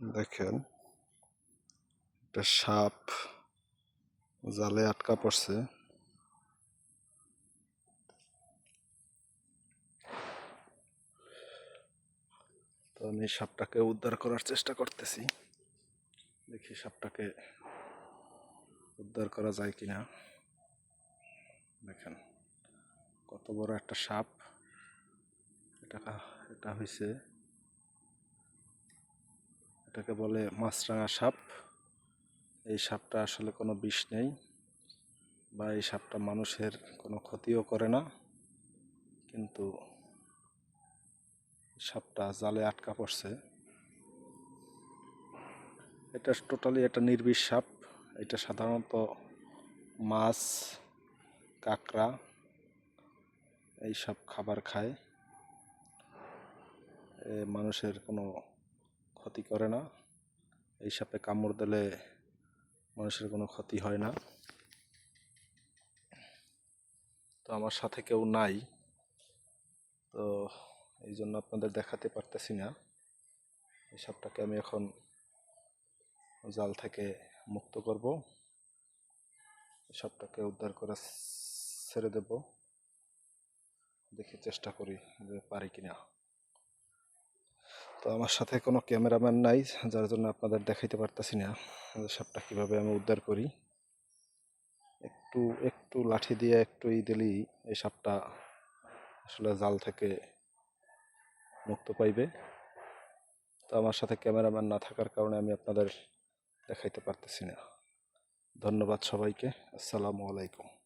দেখেন, একটা সাপ জালে আটকা পড়ছে। তো আমি সাপটাকে উদ্ধার করার চেষ্টা করতেছি। দেখি সাপটাকে উদ্ধার করা যায় কিনা। দেখেন, কত বড় একটা সাপ। এটা এটা হয়েছে এটাকে বলে মাছরাঙা সাপ। এই সাপটা আসলে কোনো বিষ নেই বা এই সাপটা মানুষের কোনো ক্ষতিও করে না। কিন্তু সাপটা জালে আটকা পড়ছে। এটা টোটালি একটা নির্বিষ সাপ। এটা সাধারণত মাছ, কাঁকড়া এই সব খাবার খায়। মানুষের কোনো ক্ষতি করে না। এই সাপে কামড় দিলে মানুষের কোনো ক্ষতি হয় না। তো আমার সাথে কেউ নাই। তো এই জন্য আপনাদের দেখাতে পারতেছি না। এই সাপটাকে আমি এখন জাল থেকে মুক্ত করব। সাপটাকে উদ্ধার করে ছেড়ে দেব। দেখি চেষ্টা করি যে পারি কিনা। তো আমার সাথে কোনো ক্যামেরাম্যান নাই, যার জন্য আপনাদের দেখাইতে পারতেছি না। সাপটা কীভাবে আমি উদ্ধার করি? একটু একটু লাঠি দিয়ে একটু ই দিলেই এই সাপটা আসলে জাল থেকে মুক্ত পাইবে। তো আমার সাথে ক্যামেরাম্যান না থাকার কারণে আমি আপনাদের দেখাইতে পারতেছি না। ধন্যবাদ সবাইকে। আসসালামু আলাইকুম।